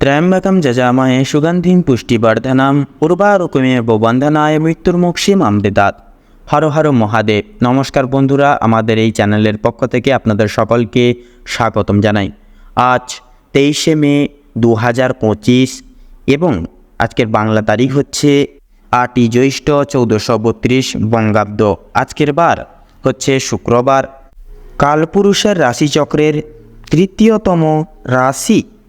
ত্র্যম্বকম যজামহে সুগন্ধিম পুষ্টিবর্ধনম উর্বারুকুমেব বন্ধনায় মৃত্যুর্মুক্ষীম অমৃতাৎ হর হর মহাদেব নমস্কার বন্ধুরা আমাদের এই চ্যানেলের পক্ষ থেকে আপনাদের সকলকে স্বাগতম জানাই। আজ তেইশে মে দু হাজার পঁচিশ এবং আজকের বাংলা তারিখ হচ্ছে আটই জ্যৈষ্ঠ চৌদ্দশো বত্রিশ বঙ্গাব্দ। আজকের বার হচ্ছে শুক্রবার। কালপুরুষের রাশিচক্রের তৃতীয়তম রাশি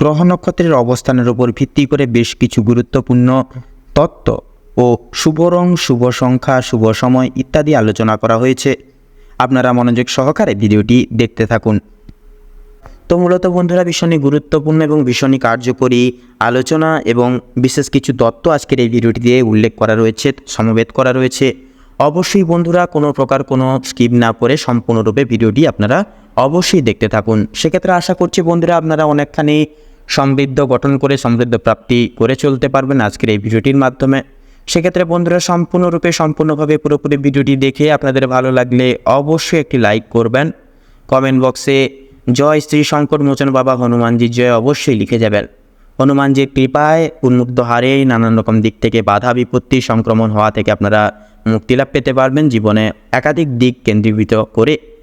গ্রহ নক্ষত্রের অবস্থানের উপর ভিত্তি করে বেশ কিছু গুরুত্বপূর্ণ তত্ত্ব ও শুভ রং, শুভ সংখ্যা, শুভ সময় ইত্যাদি আলোচনা করা হয়েছে। আপনারা মনোযোগ সহকারে ভিডিওটি দেখতে থাকুন। তো মূলত বন্ধুরা, ভীষণই গুরুত্বপূর্ণ এবং ভীষণই কার্যকরী আলোচনা এবং বিশেষ কিছু তত্ত্ব আজকের এই ভিডিওটিতে উল্লেখ করা রয়েছে, সমবেত করা রয়েছে। অবশ্যই বন্ধুরা, কোনো প্রকার কোনো স্কিপ না করে সম্পূর্ণরূপে ভিডিওটি আপনারা অবশ্যই দেখতে থাকুন। সেক্ষেত্রে আশা করছি বন্ধুরা আপনারা অনেকখানি সমৃদ্ধ গঠন করে, সমৃদ্ধ প্রাপ্তি করে চলতে পারবেন আজকের এই ভিডিওটির মাধ্যমে। সেক্ষেত্রে বন্ধুরা সম্পূর্ণরূপে, সম্পূর্ণভাবে পুরোপুরি ভিডিওটি দেখে আপনাদের ভালো লাগলে অবশ্যই একটি লাইক করবেন। কমেন্ট বক্সে জয় শ্রী শঙ্কর মোচন বাবা হনুমানজির জয় অবশ্যই লিখে যাবেন। হনুমানজির কৃপায় উন্মুক্ত হারে নানান রকম দিক থেকে বাধা বিপত্তি, সংক্রমণ হওয়া থেকে আপনারা মুক্তিলাভ পেতে পারবেন। জীবনে একাধিক দিক কেন্দ্রীভূত করে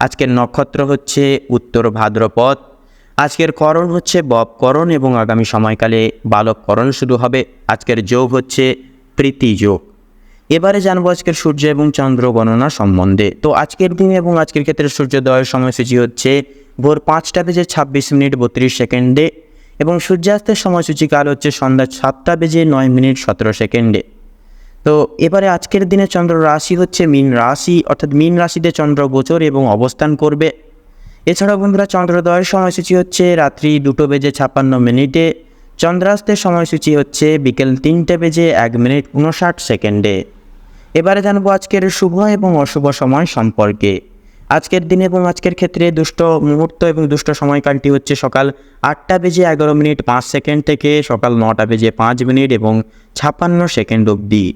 আজকের নক্ষত্র হচ্ছে উত্তর ভাদ্রপদ। আজকের করণ হচ্ছে ববকরণ এবং আগামী সময়কালে বালককরণ শুরু হবে। আজকের যোগ হচ্ছে প্রীতি যোগ। এবারে জানব আজকের সূর্য এবং চন্দ্র গণনা সম্বন্ধে। তো আজকের দিন এবং আজকের ক্ষেত্রে সূর্যোদয়ের সময়সূচি হচ্ছে ভোর পাঁচটা বেজে ছাব্বিশ মিনিট বত্রিশ সেকেন্ডে এবং সূর্যাস্তের সময়সূচি কাল হচ্ছে সন্ধ্যা সাতটা বেজে নয় মিনিট সতেরো সেকেন্ডে। তো এবারে আজকের দিনে চন্দ্র রাশি হচ্ছে মীন রাশি, অর্থাৎ মীন রাশিতে চন্দ্র গোচর এবং অবস্থান করবে। এছাড়াও বন্ধুরা, চন্দ্রোদয়ের সময়সূচি হচ্ছে রাত্রি দুটো বেজে ছাপ্পান্ন মিনিটে। চন্দ্রাস্তের সময়সূচি হচ্ছে বিকেল তিনটে বেজে এক মিনিট উনষাট সেকেন্ডে। এবারে জানব আজকের শুভ এবং অশুভ সময় সম্পর্কে। আজকের দিন এবং আজকের ক্ষেত্রে দুষ্ট মুহূর্ত এবং দুষ্ট সময়কালটি হচ্ছে সকাল আটটা বেজে এগারো মিনিট পাঁচ সেকেন্ড থেকে সকাল নটা বেজে পাঁচ মিনিট এবং ছাপ্পান্ন সেকেন্ড অবধি।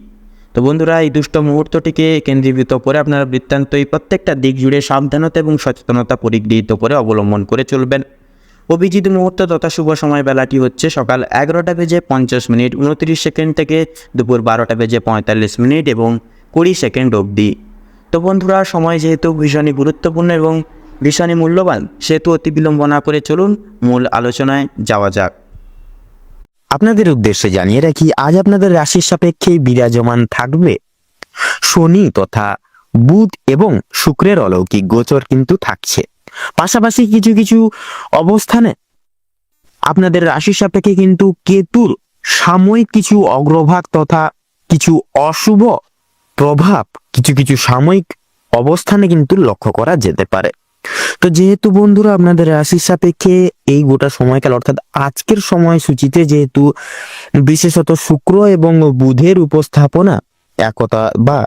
তো বন্ধুরা, এই দুষ্ট মুহূর্তটিকে কেন্দ্রীভূত করে আপনারা বৃত্তান্ত এই প্রত্যেকটা দিক জুড়ে সাবধানতা এবং সচেতনতা পরিগৃহীত করে অবলম্বন করে চলবেন। অভিজিৎ মুহূর্ত তথা শুভ সময় বেলাটি হচ্ছে সকাল এগারোটা বেজে পঞ্চাশ মিনিট, উনত্রিশ সেকেন্ড থেকে দুপুর বারোটা বেজে পঁয়তাল্লিশ মিনিট এবং কুড়ি সেকেন্ড অবধি। তো বন্ধুরা, সময় যেহেতু ভীষণই গুরুত্বপূর্ণ এবং ভীষণই মূল্যবান, সেহেতু অতি বিলম্ব না করে চলুন, মূল আলোচনায় যাওয়া যাক। আপনাদের উদ্দেশ্যে জানিয়ে রাখি, আজ আপনাদের রাশির সাপেক্ষে বিরাজমান থাকবে শনি তথা বুধ এবং শুক্রের অলৌকিক গোচর কিন্তু থাকছে। পাশাপাশি কিছু কিছু অবস্থানে আপনাদের রাশির সাপেক্ষে কিন্তু কেতুর সাময়িক কিছু অগ্রভাগ তথা কিছু অশুভ প্রভাব, কিছু কিছু সাময়িক অবস্থানে কিন্তু লক্ষ্য করা যেতে পারে। তো যেহেতু বন্ধুরা আপনাদের রাশির সাপেক্ষে এই গোটা সময়কাল, অর্থাৎ আজকের সময়সূচিতে যেহেতু বিশেষত শুক্র এবং বুধের উপস্থাপনা একতা বা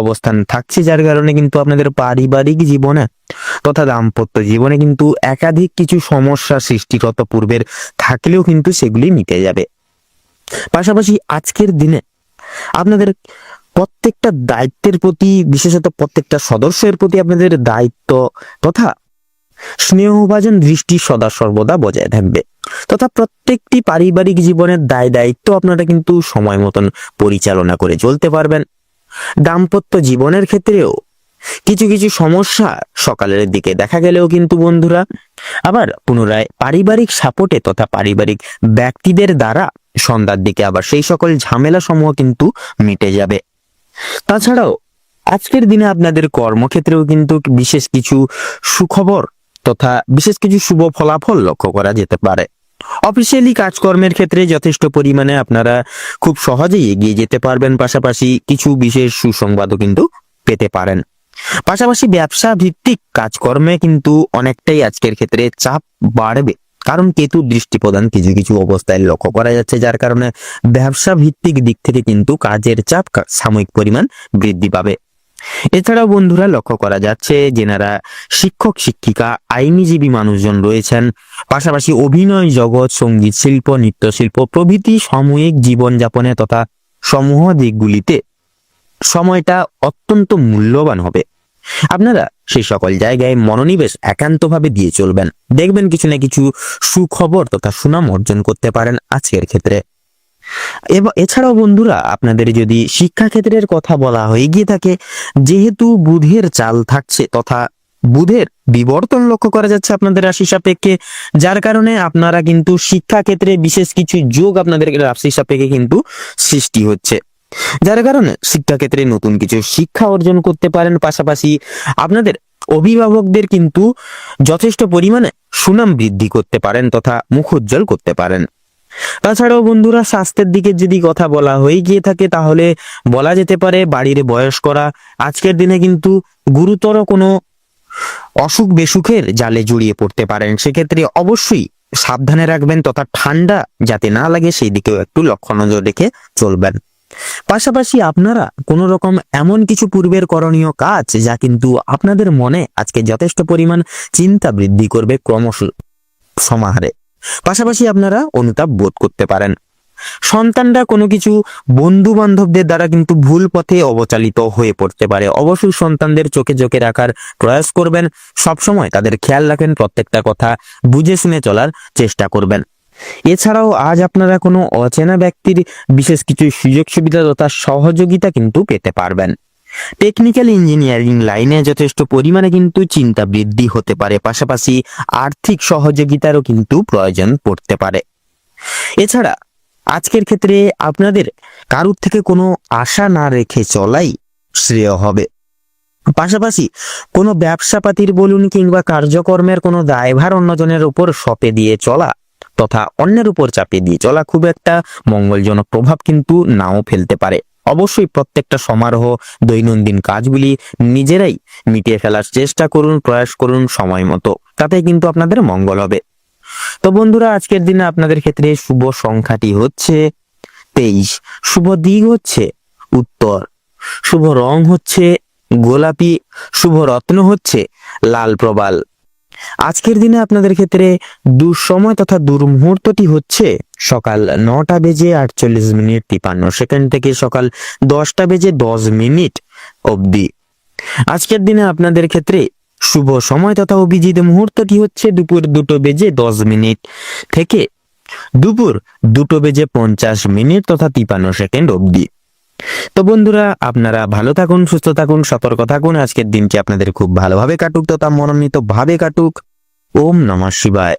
অবস্থান থাকছে, যার কারণে কিন্তু আপনাদের পারিবারিক জীবনে তথা দাম্পত্য জীবনে কিন্তু একাধিক কিছু সমস্যা সৃষ্টিগত পূর্বের থাকলেও কিন্তু সেগুলি মিটে যাবে। পাশাপাশি আজকের দিনে আপনাদের প্রত্যেকটা দায়িত্বের প্রতি, বিশেষত প্রত্যেকটা সদস্যের প্রতি আপনাদের দায়িত্ব তথা স্নেহভাজন দৃষ্টি সদা সর্বদা বজায় থাকবে। তথা প্রত্যেকটি পারিবারিক জীবনের দায় দায়িত্ব আপনারা কিন্তু সময় মতন পরিচালনা করে চলতে পারবেন। দাম্পত্য জীবনের ক্ষেত্রেও কিছু কিছু সমস্যা সকালের দিকে দেখা গেলেও কিন্তু বন্ধুরা, আবার পুনরায় পারিবারিক সাপোর্টে তথা পারিবারিক ব্যক্তিদের দ্বারা সন্ধ্যার দিকে আবার সেই সকল ঝামেলা সমূহ কিন্তু মিটে যাবে। তাছাড়াও, আজকের দিনে আপনাদের কর্মক্ষেত্রেও কিন্তু বিশেষ কিছু সুখবর তথা বিশেষ কিছু শুভ ফলাফল লক্ষ্য করা যেতে পারে। অফিসিয়ালি কাজকর্মের ক্ষেত্রে যথেষ্ট পরিমাণে আপনারা খুব সহজেই এগিয়ে যেতে পারবেন, পাশাপাশি কিছু বিশেষ সুসংবাদও কিন্তু পেতে পারেন। পাশাপাশি ব্যবসা ভিত্তিক কাজকর্মে কিন্তু অনেকটাই আজকের ক্ষেত্রে চাপ বাড়বে। কারণ কেতু দৃষ্টি প্রদান কিছু কিছু অবস্থায় লক্ষ্য করা যাচ্ছে, যার কারণে ব্যবসা ভিত্তিক দিক থেকে কিন্তু কাজের চাপ সাময়িক পরিমাণ বৃদ্ধি পাবে। এছাড়াও বন্ধুরা লক্ষ্য করা যাচ্ছে যেনারা শিক্ষক, শিক্ষিকা, আইনজীবী মানুষজন রয়েছেন, পাশাপাশি অভিনয় জগৎ, সংগীত শিল্প, নৃত্যশিল্প প্রভৃতি সাময়িক জীবনযাপনে তথা সমূহ দিকগুলিতে সময়টা অত্যন্ত মূল্যবান হবে। আপনারা সেই সকল জায়গায় মনোনিবেশ একান্তভাবে দিয়ে চলবেন। দেখবেন কিছু না কিছু সুখবর তথা সুনাম অর্জন করতে পারেন আজকের ক্ষেত্রে। এছাড়াও বন্ধুরা, আপনাদের যদি শিক্ষাক্ষেত্রের কথা বলা হয়ে গিয়ে থাকে, যেহেতু বুধের চাল থাকছে তথা বুধের বিবর্তন লক্ষ্য করা যাচ্ছে আপনাদের রাশি সাপেক্ষে, যার কারণে আপনারা কিন্তু শিক্ষাক্ষেত্রে বিশেষ কিছু যোগ আপনাদের রাশি সাপেক্ষে কিন্তু সৃষ্টি হচ্ছে। যার কারণে শিক্ষাক্ষেত্রে নতুন কিছু শিক্ষা অর্জন করতে পারেন। পাশাপাশি আপনাদের অভিভাবকদের কিন্তু যথেষ্ট পরিমাণে সুনাম বৃদ্ধি করতে পারেন তথা মুখোজ্জ্বল করতে পারেন। তাছাড়াও বন্ধুরা, স্বাস্থ্যের দিকে যদি কথা বলা হয়ে গিয়ে থাকে, তাহলে বলা যেতে পারে বাড়ির বয়স্করা আজকের দিনে কিন্তু গুরুতর কোনো অসুখ বেসুখের জালে জড়িয়ে পড়তে পারেন। সেক্ষেত্রে অবশ্যই সাবধানে রাখবেন তথা ঠান্ডা যাতে না লাগে, সেই দিকেও একটু লক্ষ্য নজর রেখে চলবেন। পাশাপাশি আপনারা কোনো রকম এমন কিছু পূর্বের করণীয় কাজ যা কিন্তু আপনাদের মনে আজকে যথেষ্ট পরিমাণ চিন্তা বৃদ্ধি করবে ক্রমশ সমাহারে। পাশাপাশি আপনারা অনুতাপ বোধ করতে পারেন। সন্তানরা কোনো কিছু বন্ধু বান্ধবদের দ্বারা কিন্তু ভুল পথে অবচালিত হয়ে পড়তে পারে। অবশ্যই সন্তানদের চোখে চোখে রাখার প্রয়াস করবেন। সবসময় তাদের খেয়াল রাখেন প্রত্যেকটা কথা বুঝে শুনে চলার চেষ্টা করবেন। এছাড়াও আজ আপনারা কোনো অচেনা ব্যক্তির বিশেষ কিছু সুযোগ সুবিধা তথা সহযোগিতা কিন্তু পেতে পারবেন। টেকনিক্যাল ইঞ্জিনিয়ারিং লাইনে যথেষ্ট পরিমাণে কিন্তু চিন্তা বৃদ্ধি হতে পারে, পাশাপাশি আর্থিক সহযোগিতারও কিন্তু প্রয়োজন পড়তে পারে। এছাড়া আজকের ক্ষেত্রে আপনাদের কারুর থেকে কোনো আশা না রেখে চলাই শ্রেয় হবে। পাশাপাশি কোনো ব্যবসাপাতির বলুন কিংবা কার্যকর্মের কোনো দায়ভার অন্যজনের উপর সপে দিয়ে চলা তথা অন্যের উপর চাপিয়ে দিয়ে চলা খুব একটা মঙ্গলজনক প্রভাব কিন্তু নাও ফেলতে পারে। অবশ্যই প্রত্যেকটা সমারোহ, দৈনন্দিন কাজগুলি নিজেরাই মিটিয়ে ফেলার চেষ্টা করুন, প্রয়াস করুন সময় মতো। তাতে কিন্তু আপনাদের মঙ্গল হবে। তো বন্ধুরা, আজকের দিনে আপনাদের ক্ষেত্রে শুভ সংখ্যাটি হচ্ছে তেইশ। শুভ দিক হচ্ছে উত্তর। শুভ রং হচ্ছে গোলাপি। শুভ রত্ন হচ্ছে লাল প্রবাল। আজকের দিনে আপনাদের ক্ষেত্রে দুঃসময় তথা দুর্মুহূর্তটি হচ্ছে সকাল নটা বেজে আটচল্লিশ মিনিট তিপান্ন সেকেন্ড থেকে সকাল দশটা বেজে দশ মিনিট অবধি। আজকের দিনে আপনাদের ক্ষেত্রে শুভ সময় তথা অভিজিৎ মুহূর্তটি হচ্ছে দুপুর দুটো বেজে দশ মিনিট থেকে দুপুর দুটো বেজে পঞ্চাশ মিনিট তথা তিপান্ন সেকেন্ড অবধি। তো বন্ধুরা, আপনারা ভালো থাকুন, সুস্থ থাকুন, সতর্ক থাকুন। আজকের দিনটি আপনাদের খুব ভালোভাবে কাটুক তথা মনোনীত ভাবে কাটুক। ওম নমঃ শিবায়।